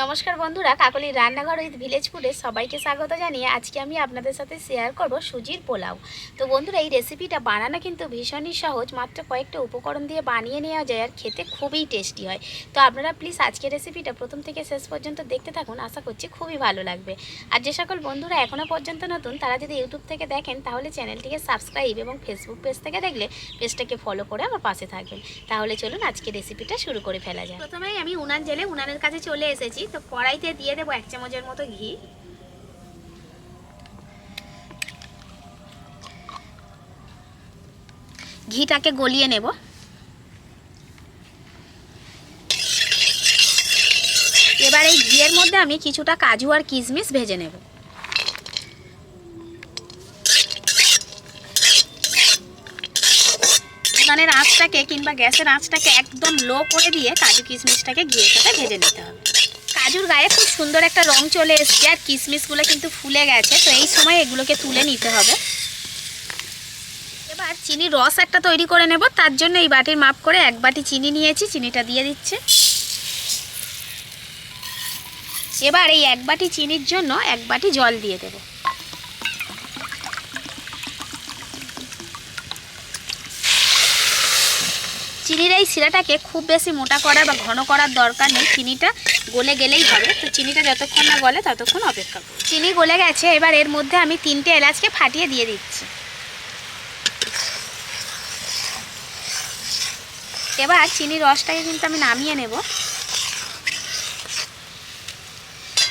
নমস্কার বন্ধুরা কাকলির রান্নাঘর উইথ ভিলেজ ফুডে সবাইকে স্বাগত জানিয়ে আজকে আমি আপনাদের সাথে শেয়ার করব সুজির পোলাও। তো বন্ধুরা, এই রেসিপিটা বানানো কিন্তু ভীষণই সহজ, মাত্র কয়েকটা উপকরণ দিয়ে বানিয়ে নেওয়া যায় আর খেতে খুবই টেস্টি হয়। তো আপনারা প্লিজ আজকের রেসিপিটা প্রথম থেকে শেষ পর্যন্ত দেখতে থাকুন, আশা করছি খুবই ভালো লাগবে। আর যে সকল বন্ধুরা এখনও পর্যন্ত নতুন, তারা যদি ইউটিউব থেকে দেখেন, তাহলে চ্যানেলটিকে সাবস্ক্রাইব এবং ফেসবুক পেজ থেকে দেখলে পেজটাকে ফলো করে আমার পাশে থাকবেন। তাহলে চলুন আজকে রেসিপিটা শুরু করে ফেলা যায় প্রথমেই আমি উনান জেলে উনানের কাছে চলে এসেছি। তো কড়াইতে দিয়ে দেবো এক চামচের মতো ঘি। ঘিটাকে গলিয়ে নেব। এবার এই ঘিয়ের মধ্যে আমি কিছুটা কাজু আর কিশমিশ ভেজে নেব। আঁচটাকে কিংবা গ্যাসের আঁচটাকে একদম লো করে দিয়ে কাজু কিশমিশটাকে ঘিয়ের সাথে ভেজে নিতে হবে। কাজুর গায়ে খুব সুন্দর একটা রং চলে এসছে আর কিশমিশগুলো কিন্তু ফুলে গেছে, তো এই সময় এগুলোকে তুলে নিতে হবে। এবার চিনির রস একটা তৈরি করে নেব, তার জন্য এই বাটির মাপ করে এক বাটি চিনি নিয়েছি, চিনিটা দিয়ে দিচ্ছে। এবার এই এক বাটি চিনির জন্য এক বাটি জল দিয়ে দেব। চিনির এই শিরাটাকে খুব বেশি মোটা করার বা ঘন করার দরকার নেই। চিনিটা গলে গেলেই হবে। তো চিনিটা যতক্ষণ না গলে ততক্ষণ অপেক্ষা করব চিনি গলে গেছে, এবার এর মধ্যে আমি তিনটে এলাচকে ফাটিয়ে দিয়ে দিচ্ছি। এবার চিনির রসটাকে কিন্তু আমি নামিয়ে নেব।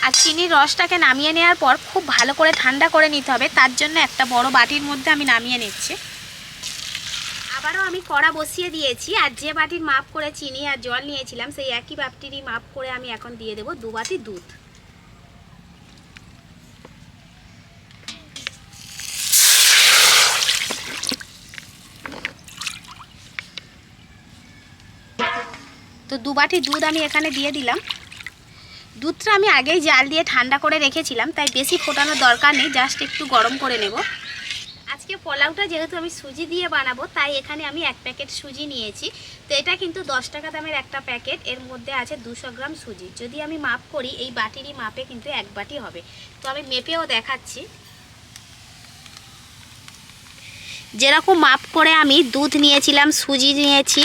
আর চিনির রসটাকে নামিয়ে নেওয়ার পর খুব ভালো করে ঠান্ডা করে নিতে হবে। তার জন্য একটা বড় বাটির মধ্যে আমি নামিয়ে নিচ্ছি। আবারও আমি কড়া বসিয়ে দিয়েছি আর যে বাটির মাপ করে চিনি আর জল নিয়েছিলাম, সেই একই বাটিরই মাপ করে আমি এখন দিয়ে দেবো দু বাটি দুধ। তো দু বাটি দুধ আমি এখানে দিয়ে দিলাম। দুধটা আমি আগেই জাল দিয়ে ঠান্ডা করে রেখেছিলাম, তাই বেশি ফোটানোর দরকার নেই, জাস্ট একটু গরম করে নেব। আজকে পোলাওটা যেহেতু আমি সুজি দিয়ে বানাবো, তাই এখানে আমি এক প্যাকেট সুজি নিয়েছি। তো এটা কিন্তু দশ টাকা দামের একটা প্যাকেট, এর মধ্যে আছে দুশো গ্রাম সুজি। যদি আমি মাপ করি, এই বাটিরই মাপে কিন্তু এক বাটি হবে। তো আমি মেপেও দেখাচ্ছি। যেরকম মাপ করে আমি দুধ নিয়েছিলাম, সুজি নিয়েছি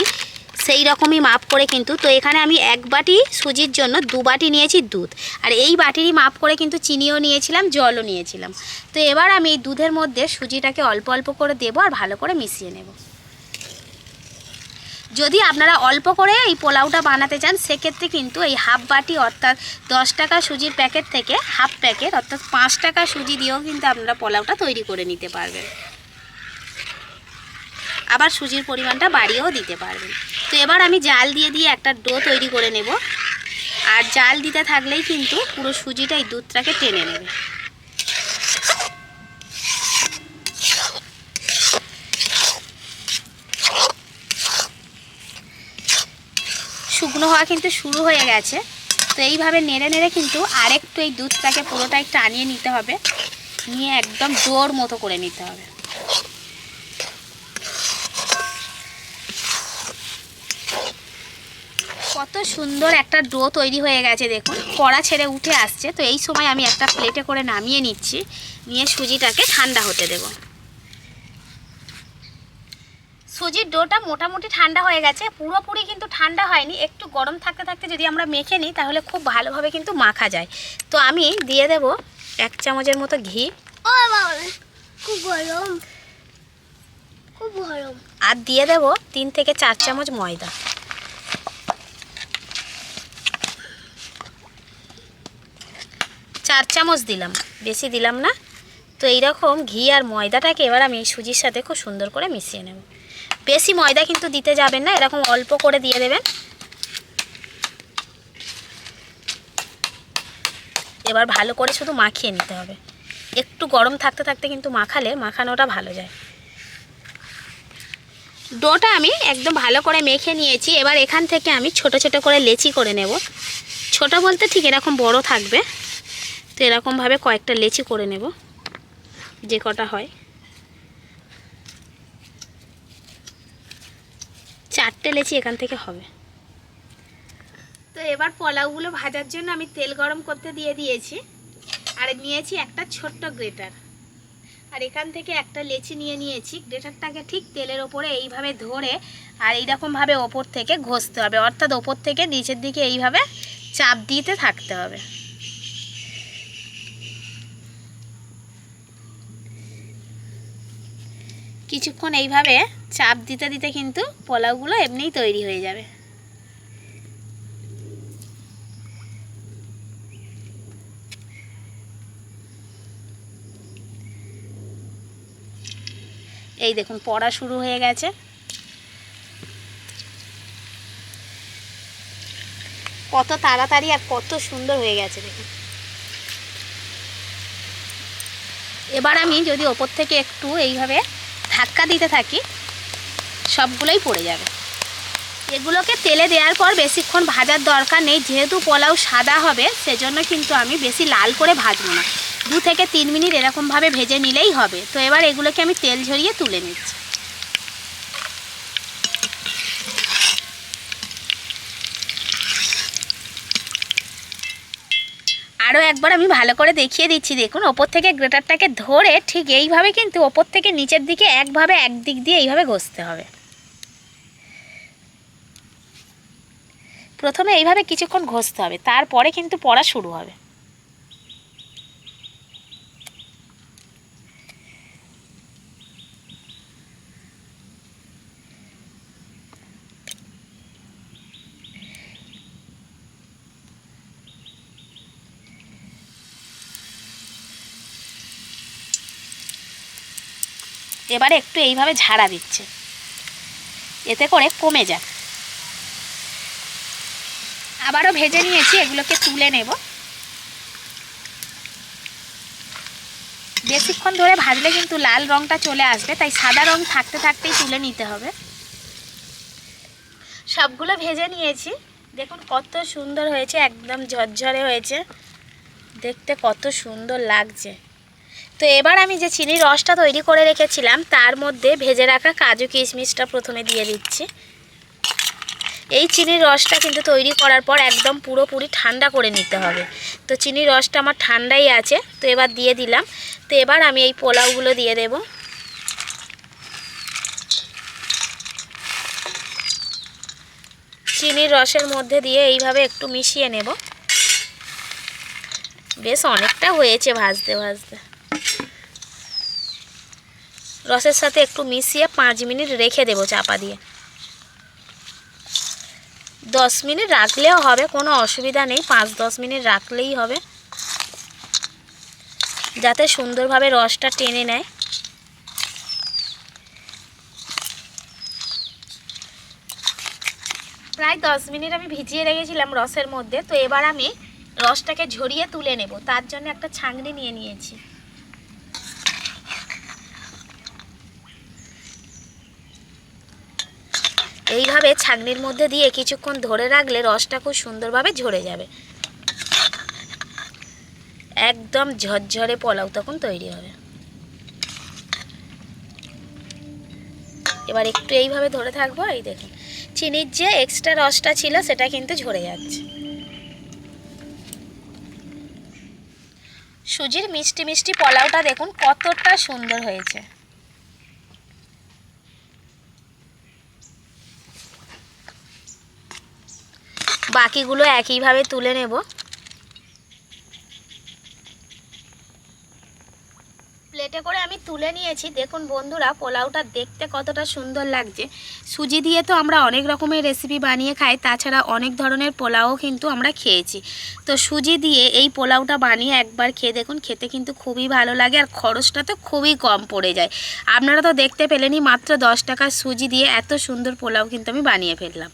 সেই রকমই মাপ করে কিন্তু, তো এখানে আমি এক বাটি সুজির জন্য দু বাটি নিয়েছি দুধ। আর এই বাটিরই মাপ করে কিন্তু চিনিও নিয়েছিলাম, জলও নিয়েছিলাম। তো এবার আমি এই দুধের মধ্যে সুজিটাকে অল্প অল্প করে দেবো আর ভালো করে মিশিয়ে নেব। যদি আপনারা অল্প করে এই পোলাওটা বানাতে চান, সেক্ষেত্রে কিন্তু এই হাফ বাটি অর্থাৎ দশ টাকা সুজির প্যাকেট থেকে হাফ প্যাকেট অর্থাৎ পাঁচ টাকা সুজি দিয়েও কিন্তু আপনারা পোলাওটা তৈরি করে নিতে পারবেন। আবার সুজির পরিমাণটা বাড়িয়েও দিতে পারবেন। তো এবার আমি জাল দিয়ে দিয়ে একটা ডো তৈরি করে নেব। আর জাল দিতে থাকলেই কিন্তু পুরো সুজিটা এই দুধটাকে টেনে নেবে। শুকনো হওয়া কিন্তু শুরু হয়ে গেছে। তো এইভাবে নেড়ে নেড়ে কিন্তু আরেকটু এই দুধটাকে পুরোটা একটু আনিয়ে নিতে হবে। নিয়ে একদম জোর মতো করে নিতে হবে কত সুন্দর একটা ডো তৈরি হয়ে গেছে দেখুন। কড়া ছেড়ে উঠে আসছে। তো এই সময় আমি একটা প্লেটে করে নামিয়ে নিচ্ছি। নিয়ে সুজিটাকে ঠান্ডা হতে দেব। সুজির ডোটা মোটামুটি ঠান্ডা হয়ে গেছে। পুরোপুরি কিন্তু ঠান্ডা হয়নি। একটু গরম থাকতে থাকতে যদি আমরা মেখে নিই তাহলে খুব ভালোভাবে কিন্তু মাখা যায়। তো আমি দিয়ে দেব এক চামচের মতো ঘি। খুব গরম। খুব গরম। আর দিয়ে দেব তিন থেকে চার চামচ ময়দা। চার চামচ দিলাম। বেশি দিলাম না। তো এইরকম ঘি আর ময়দাটাকে এবার আমি সুজির সাথে খুব সুন্দর করে মিশিয়ে নেব। বেশি ময়দা কিন্তু দিতে যাবেন না, এরকম অল্প করে দিয়ে দেবেন। এবার ভালো করে শুধু মাখিয়ে নিতে হবে। একটু গরম থাকতে থাকতে কিন্তু মাখালে মাখানোটা ভালো যায়। ডোটা আমি একদম ভালো করে মেখে নিয়েছি। এবার এখান থেকে আমি ছোট ছোট করে লেচি করে নেব। ছোট বলতে ঠিক এরকম বড় থাকবে। তো এরকমভাবে কয়েকটা লেচি করে নেব, যে কটা হয়। চারটে লেচি এখান থেকে হবে। তো এবার পোলাওগুলো ভাজার জন্য আমি তেল গরম করতে দিয়ে দিয়েছি, আর নিয়েছি একটা ছোট্ট গ্রেটার। আর এখান থেকে একটা লেচি নিয়ে নিয়েছি, গ্রেটারটাকে ঠিক তেলের ওপরে এইভাবে ধরে, আর এইরকমভাবে ওপর থেকে ঘষতে হবে, অর্থাৎ ওপর থেকে নিচের দিকে এইভাবে চাপ দিতে থাকতে হবে। কিছুক্ষণ এইভাবে চাপ দিতে দিতে কিন্তু পোলাওগুলো এমনিই তৈরি হয়ে যাবে। এই দেখুন, পড়া শুরু হয়ে গেছে। কত তাড়াতাড়ি আর কত সুন্দর হয়ে গেছে দেখুন। এবার আমি যদি ওপর থেকে একটু এইভাবে ধাক্কা দিতে থাকি, সবগুলোই পড়ে যাবে। এগুলোকে তেলে দেওয়ার পর বেশিক্ষণ ভাজার দরকার নেই। যেহেতু পোলাও সাদা হবে, সেজন্য কিন্তু আমি বেশি লাল করে ভাজবো না। দু থেকে তিন মিনিট এরকমভাবে ভেজে নিলেই হবে। তো এবার এগুলোকে আমি তেল ঝরিয়ে তুলে নিচ্ছি। আরও একবার আমি ভালো করে দেখিয়ে দিচ্ছি। দেখুন, ওপর থেকে গ্রেটারটাকে ধরে ঠিক এইভাবে কিন্তু ওপর থেকে নিচের দিকে একভাবে একদিক দিয়ে এইভাবে ঘষতে হবে। প্রথমে এইভাবে কিছুক্ষণ ঘষতে হবে, তারপরে কিন্তু পড়া শুরু হবে। এবারে একটু এইভাবে ঝাড়া দিচ্ছে। এতে করে কমে যায় আবারও ভেজে নিয়েছি, এগুলোকে তুলে নেব। বেশিক্ষণ ধরে ভাজলে কিন্তু লাল রঙটা চলে আসবে, তাই সাদা রং থাকতে থাকতেই তুলে নিতে হবে। সবগুলো ভেজে নিয়েছি। দেখুন কত সুন্দর হয়েছে, একদম ঝরঝরে হয়েছে। দেখতে কত সুন্দর লাগছে। তো এবার আমি যে চিনির রসটা তৈরি করে রেখেছিলাম, তার মধ্যে ভেজে রাখা কাজু কিশমিশটা প্রথমে দিয়ে দিচ্ছি। এই চিনির রসটা কিন্তু তৈরি করার পর একদম পুরোপুরি ঠান্ডা করে নিতে হবে। তো চিনির রসটা আমার ঠান্ডাই আছে, তো এবার দিয়ে দিলাম। তো এবার আমি এই পোলাওগুলো দিয়ে দেব। চিনির রসের মধ্যে দিয়ে এইভাবে একটু মিশিয়ে নেব। বেশ অনেকটা হয়েছে ভাজতে ভাজতে। রসের সাথে একটু মিশিয়ে পাঁচ মিনিট রেখে দেবো চাপা দিয়ে। দশ মিনিট রাখলেও হবে, কোনো অসুবিধা নেই, পাঁচ দশ মিনিট রাখলেই হবে। যাতে সুন্দরভাবে রসটা টেনে নেয়। প্রায় দশ মিনিট আমি ভিজিয়ে রেখেছিলাম রসের মধ্যে, তো এবার আমি রসটাকে ঝরিয়ে তুলে নেব। তার জন্য একটা ছাঁকনি নিয়ে নিয়েছি। এইভাবে ছাঁকনির মধ্যে দিয়ে কিছুক্ষণ ধরে রাখলে রসটা খুব সুন্দরভাবে ঝরে যাবে। একদম ঝরঝরে পোলাও তখন তৈরি হবে। এবার একটু এইভাবে ধরে থাকব, এই দেখুন। চিনির যে এক্সট্রা রসটা ছিল সেটা কিন্তু ঝরে যাচ্ছে। সুজির মিষ্টি মিষ্টি পোলাওটা দেখুন কতটা সুন্দর হয়েছে। বাকিগুলো একইভাবে তুলে নেব। প্লেটে করে আমি তুলে নিয়েছি। দেখুন বন্ধুরা, পোলাওটা দেখতে কতটা সুন্দর লাগছে। সুজি দিয়ে তো আমরা অনেক রকমের রেসিপি বানিয়ে খাই, তাছাড়া অনেক ধরনের পোলাও কিন্তু আমরা খেয়েছি। তো সুজি দিয়ে এই পোলাওটা বানিয়ে একবার খেয়ে দেখুন, খেতে কিন্তু খুবই ভালো লাগে আর খরচটা তো খুবই কম পড়ে যায়। আপনারা তো দেখতে পেলেনই, মাত্র দশ টাকার সুজি দিয়ে এত সুন্দর পোলাও কিন্তু আমি বানিয়ে ফেললাম।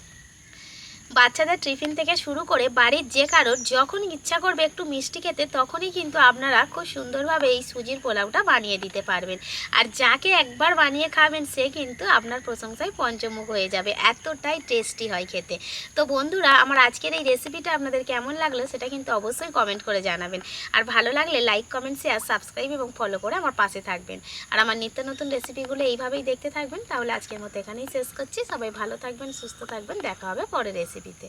বাচ্চাদের টিফিন থেকে শুরু করে বাড়ির যে কারোর যখন ইচ্ছা করবে একটু মিষ্টি খেতে, তখনই কিন্তু আপনারা খুব সুন্দরভাবে এই সুজির পোলাওটা বানিয়ে দিতে পারবেন। আর যাকে একবার বানিয়ে খাবেন, সে কিন্তু আপনার প্রশংসায় পঞ্চমুখ হয়ে যাবে। এতটাই টেস্টি হয় খেতে। তো বন্ধুরা, আমার আজকের এই রেসিপিটা আপনাদের কেমন লাগল সেটা কিন্তু অবশ্যই কমেন্ট করে জানাবেন। আর ভালো লাগলে লাইক কমেন্ট শেয়ার সাবস্ক্রাইব এবং ফলো করে আমার পাশে থাকবেন। আর আমার নিত্য নতুন রেসিপিগুলো এইভাবেই দেখতে থাকবেন। তাহলে আজকের মতো এখানেই শেষ করছি। সবাই ভালো থাকবেন, সুস্থ থাকবেন। দেখা হবে পরের রেসিপিতে